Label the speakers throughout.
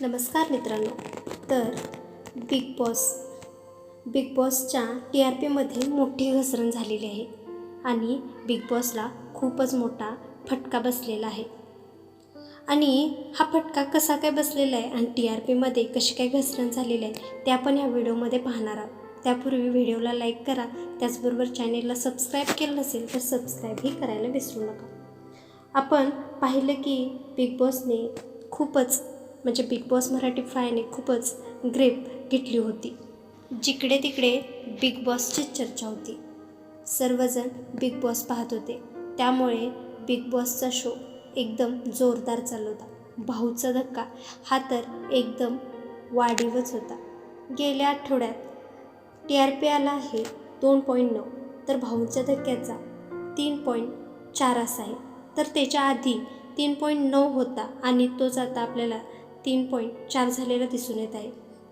Speaker 1: नमस्कार मित्रांनो. तर बिग बॉस बिग बॉसच्या टी आर पीमध्ये मोठी घसरण झालेली आहे आणि बिग बॉसला खूपच मोठा फटका बसलेला आहे. आणि हा फटका कसा काय बसलेला आहे आणि टी आर पीमध्ये कशी काय घसरण झालेली आहे ते आपण ह्या व्हिडिओमध्ये पाहणार आहोत. त्यापूर्वी व्हिडिओला लाईक करा त्याचबरोबर चॅनेलला सबस्क्राईब केलं नसेल तर सबस्क्राईबही करायला विसरू नका. आपण पाहिलं की बिग बॉसने खूपच म्हणजे बिग बॉस मराठी फायने खूपच ग्रेप घेतली होती. जिकडे तिकडे बिग बॉसचीच चर्चा होती. सर्वजण बिग बॉस पाहत होते. त्यामुळे बिग बॉसचा शो एकदम जोरदार चालू होता. भाऊचा धक्का हा तर एकदम वाढीवच होता. गेल्या आठवड्यात टी आर पी आला आहे दोन पॉईंट नऊ तर भाऊच्या धक्क्याचा तीन पॉईंट चार असा आहे. तर त्याच्या आधी तीन पॉईंट नऊ होता आणि तोच आता आपल्याला तीन पॉईंट चार झालेला दिसून येत आहे.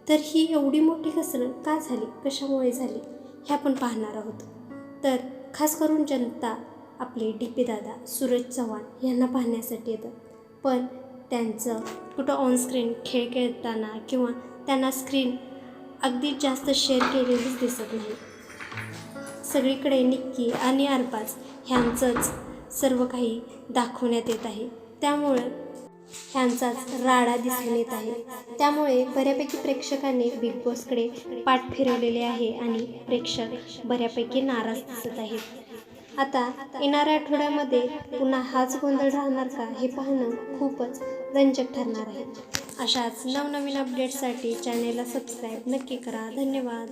Speaker 1: तर ही एवढी मोठी घसरण का झाली? कशामुळे झाली? हे आपण पाहणार आहोत. तर खास करून जनता आपले डी पी दादा सूरज चव्हाण यांना पाहण्यासाठी येतात पण त्यांचं कुठं ऑनस्क्रीन खेळ खेळताना किंवा त्यांना स्क्रीन अगदी जास्त शेअर केलेलीच दिसत नाही. सगळीकडे निक्की आणि अरबाज ह्यांचंच सर्व काही दाखवण्यात येत आहे. त्यामुळं ह्यांचाच राडा दिसून येत आहे. त्यामुळे बऱ्यापैकी प्रेक्षकांनी बिग बॉसकडे पाठ फिरवलेले आहे आणि प्रेक्षक बऱ्यापैकी नाराज दिसत आहेत. आता येणाऱ्या आठवड्यामध्ये पुन्हा हाच गोंधळ राहणार का हे पाहणं खूपच रंजक ठरणार आहे. अशाच नवनवीन अपडेटसाठी चॅनेलला सबस्क्राईब नक्की करा. धन्यवाद.